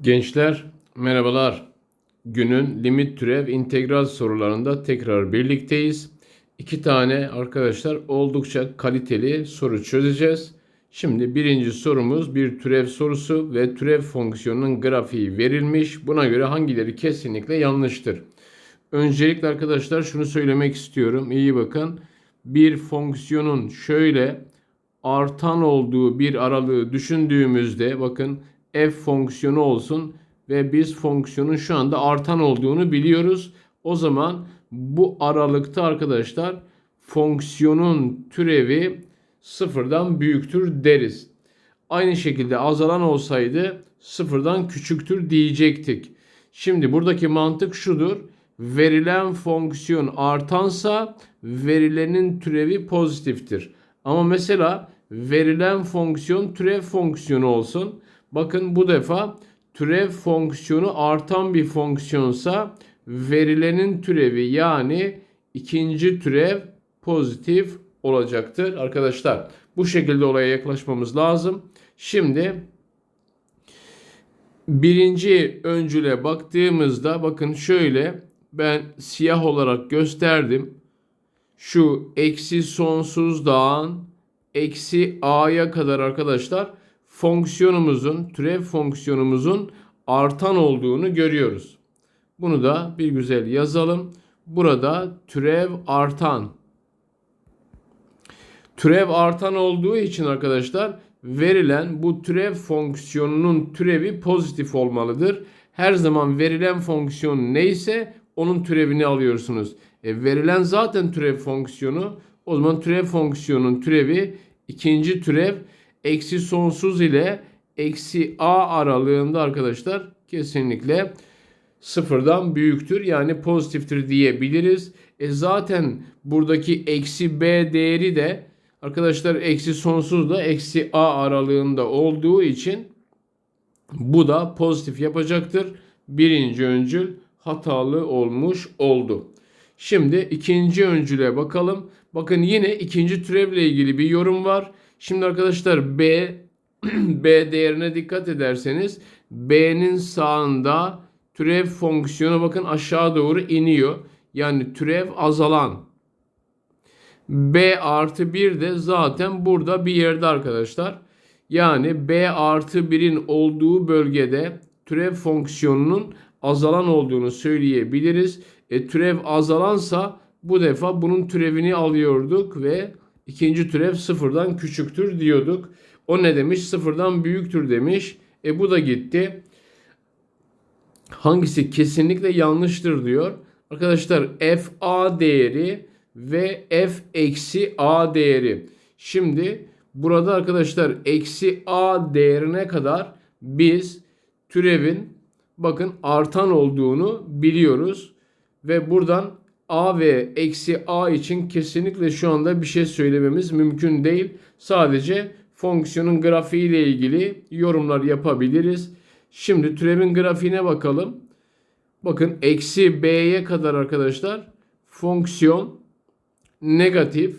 Gençler merhabalar. Günün limit türev integral sorularında tekrar birlikteyiz. İki tane arkadaşlar oldukça kaliteli soru çözeceğiz. Şimdi birinci sorumuz bir türev sorusu ve türev fonksiyonunun grafiği verilmiş. Buna göre hangileri kesinlikle yanlıştır? Öncelikle arkadaşlar şunu söylemek istiyorum. İyi bakın. Bir fonksiyonun şöyle artan olduğu bir aralığı düşündüğümüzde bakın f fonksiyonu olsun ve biz fonksiyonun şu anda artan olduğunu biliyoruz. O zaman bu aralıkta arkadaşlar fonksiyonun türevi sıfırdan büyüktür deriz. Aynı şekilde azalan olsaydı sıfırdan küçüktür diyecektik. Şimdi buradaki mantık şudur. Verilen fonksiyon artansa verilenin türevi pozitiftir. Ama mesela verilen fonksiyon türev fonksiyonu olsun. Bakın bu defa türev fonksiyonu artan bir fonksiyonsa verilenin türevi yani ikinci türev pozitif olacaktır arkadaşlar. Bu şekilde olaya yaklaşmamız lazım. Şimdi birinci öncüle baktığımızda bakın şöyle ben siyah olarak gösterdim. Şu eksi sonsuz dağın eksi a'ya kadar arkadaşlar fonksiyonumuzun, türev fonksiyonumuzun artan olduğunu görüyoruz. Bunu da bir güzel yazalım. Burada türev artan. Türev artan olduğu için arkadaşlar verilen bu türev fonksiyonunun türevi pozitif olmalıdır. Her zaman verilen fonksiyon neyse onun türevini alıyorsunuz. E, verilen zaten türev fonksiyonu. O zaman türev fonksiyonun türevi ikinci türev eksi sonsuz ile eksi a aralığında arkadaşlar kesinlikle sıfırdan büyüktür. Yani pozitiftir diyebiliriz. E zaten buradaki eksi b değeri de arkadaşlar eksi sonsuz da eksi a aralığında olduğu için bu da pozitif yapacaktır. Birinci öncül hatalı olmuş oldu. Şimdi ikinci öncüle bakalım. Bakın yine ikinci türevle ilgili bir yorum var. Şimdi arkadaşlar B B değerine dikkat ederseniz B'nin sağında türev fonksiyonu bakın aşağı doğru iniyor. Yani türev azalan. B artı 1 de zaten burada bir yerde arkadaşlar. Yani B artı 1'in olduğu bölgede türev fonksiyonunun azalan olduğunu söyleyebiliriz. E, türev azalansa bu defa bunun türevini alıyorduk ve ikinci türev sıfırdan küçüktür diyorduk. O ne demiş? Sıfırdan büyüktür demiş. E bu da gitti. Hangisi kesinlikle yanlıştır diyor. Arkadaşlar f a değeri ve f eksi a değeri. Şimdi burada arkadaşlar eksi a değerine kadar biz türevin bakın artan olduğunu biliyoruz. Ve buradan a ve eksi a için kesinlikle şu anda bir şey söylememiz mümkün değil. Sadece fonksiyonun grafiği ile ilgili yorumlar yapabiliriz. Şimdi türevin grafiğine bakalım. Bakın eksi b'ye kadar arkadaşlar fonksiyon negatif.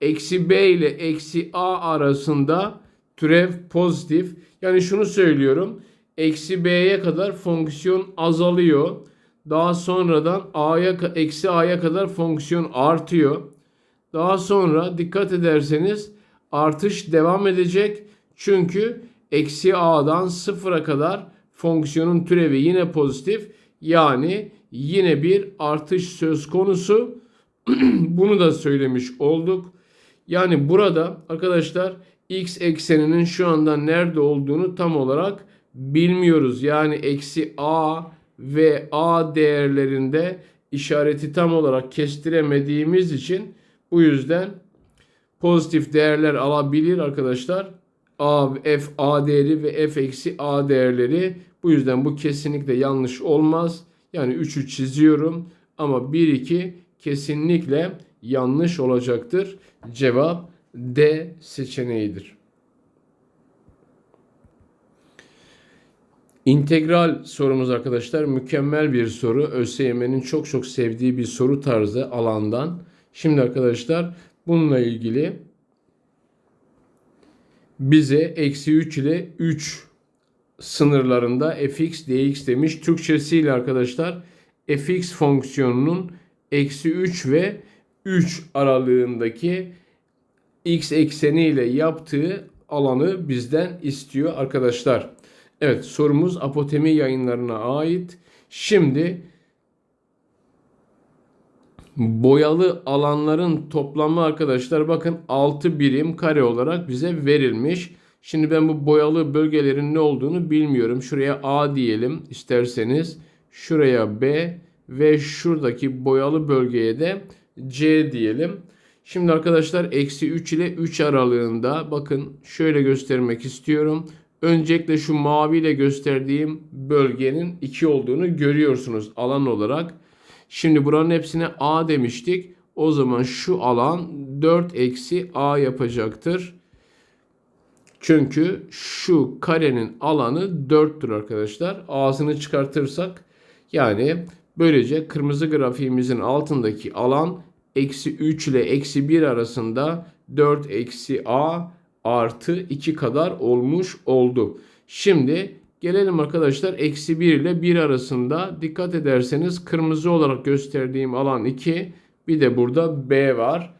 Eksi b ile eksi a arasında türev pozitif. Yani şunu söylüyorum. Eksi b'ye kadar fonksiyon azalıyor. Daha sonradan a'ya eksi a'ya kadar fonksiyon artıyor. Daha sonra dikkat ederseniz artış devam edecek. Çünkü eksi a'dan sıfıra kadar fonksiyonun türevi yine pozitif. Yani yine bir artış söz konusu. Bunu da söylemiş olduk. Yani burada arkadaşlar x ekseninin şu anda nerede olduğunu tam olarak bilmiyoruz. Yani eksi a ve A değerlerinde işareti tam olarak kestiremediğimiz için bu yüzden pozitif değerler alabilir arkadaşlar. A, F, A değeri ve F eksi A değerleri. Bu yüzden bu kesinlikle yanlış olmaz. Yani 3'ü çiziyorum ama 1, 2 kesinlikle yanlış olacaktır. Cevap D seçeneğidir. İntegral sorumuz arkadaşlar mükemmel bir soru. ÖSYM'nin çok çok sevdiği bir soru tarzı alandan. Şimdi arkadaşlar bununla ilgili bize eksi 3 ile 3 sınırlarında fx dx demiş. Türkçesiyle arkadaşlar fx fonksiyonunun eksi 3 ve 3 aralığındaki x ekseni ile yaptığı alanı bizden istiyor arkadaşlar. Evet sorumuz apotemi yayınlarına ait. Şimdi boyalı alanların toplamı arkadaşlar bakın 6 birim kare olarak bize verilmiş. Şimdi ben bu boyalı bölgelerin ne olduğunu bilmiyorum. Şuraya A diyelim isterseniz. Şuraya B ve şuradaki boyalı bölgeye de C diyelim. Şimdi arkadaşlar eksi 3 ile 3 aralığında bakın şöyle göstermek istiyorum. Öncelikle şu mavi ile gösterdiğim bölgenin 2 olduğunu görüyorsunuz alan olarak. Şimdi buranın hepsine A demiştik. O zaman şu alan 4 eksi A yapacaktır. Çünkü şu karenin alanı 4'tür arkadaşlar. A'sını çıkartırsak yani böylece kırmızı grafiğimizin altındaki alan eksi 3 ile eksi 1 arasında 4 eksi A artı 2 kadar olmuş oldu. Şimdi gelelim arkadaşlar eksi 1 ile 1 arasında dikkat ederseniz kırmızı olarak gösterdiğim alan 2 bir de burada B var.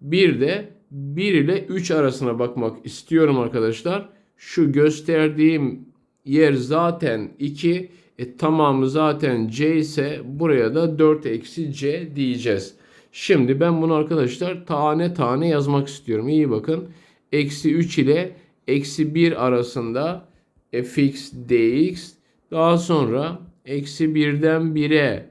Bir de 1 ile 3 arasına bakmak istiyorum arkadaşlar. Şu gösterdiğim yer zaten 2. E, tamamı zaten C ise buraya da 4 eksi C diyeceğiz. Şimdi ben bunu arkadaşlar tane tane yazmak istiyorum. İyi bakın. Eksi 3 ile eksi 1 arasında fx dx. Daha sonra eksi 1'den 1'e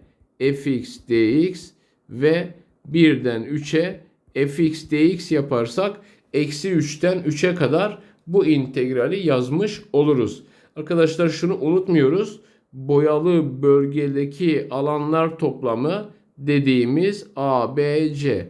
fx dx ve 1'den 3'e fx dx yaparsak eksi 3'ten 3'e kadar bu integrali yazmış oluruz. Arkadaşlar şunu unutmuyoruz. Boyalı bölgedeki alanlar toplamı dediğimiz A, B, C.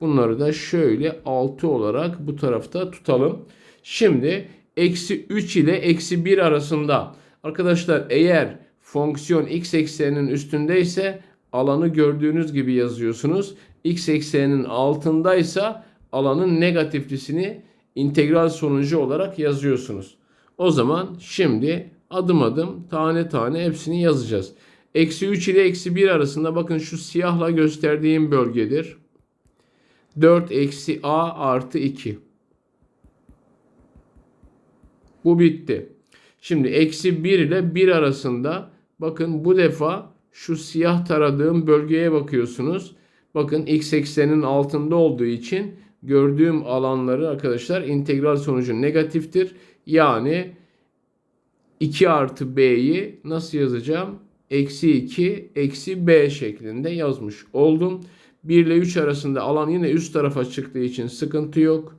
Bunları da şöyle 6 olarak bu tarafta tutalım. Şimdi eksi 3 ile eksi 1 arasında arkadaşlar eğer fonksiyon x ekseninin üstündeyse alanı gördüğünüz gibi yazıyorsunuz. x ekseninin altındaysa alanın negatiflisini integral sonucu olarak yazıyorsunuz. O zaman şimdi adım adım tane tane hepsini yazacağız. Eksi 3 ile eksi 1 arasında bakın şu siyahla gösterdiğim bölgedir. 4 eksi a artı 2. Bu bitti. Şimdi eksi 1 ile 1 arasında bakın bu defa şu siyah taradığım bölgeye bakıyorsunuz. Bakın x eksenin altında olduğu için gördüğüm alanları arkadaşlar integral sonucu negatiftir. Yani 2 artı b'yi nasıl yazacağım? eksi 2 eksi b şeklinde yazmış oldum. 1 ile 3 arasında alan yine üst tarafa çıktığı için sıkıntı yok.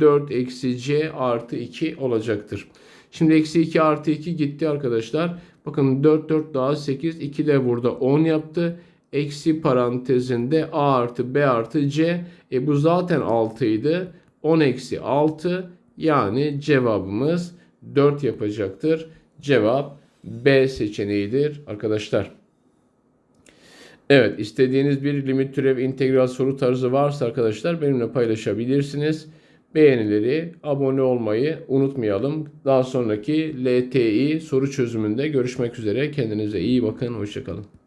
4 eksi c artı 2 olacaktır. Şimdi eksi 2 artı 2 gitti arkadaşlar. Bakın 4 4 daha 8 2 de burada 10 yaptı. Eksi parantezinde a artı b artı c. E bu zaten 6 idi. 10 eksi 6 yani cevabımız 4 yapacaktır. Cevap B seçeneğidir arkadaşlar. Evet istediğiniz bir limit türev integral soru tarzı varsa arkadaşlar benimle paylaşabilirsiniz. Beğenileri, abone olmayı unutmayalım. Daha sonraki LTI soru çözümünde görüşmek üzere. Kendinize iyi bakın. Hoşçakalın.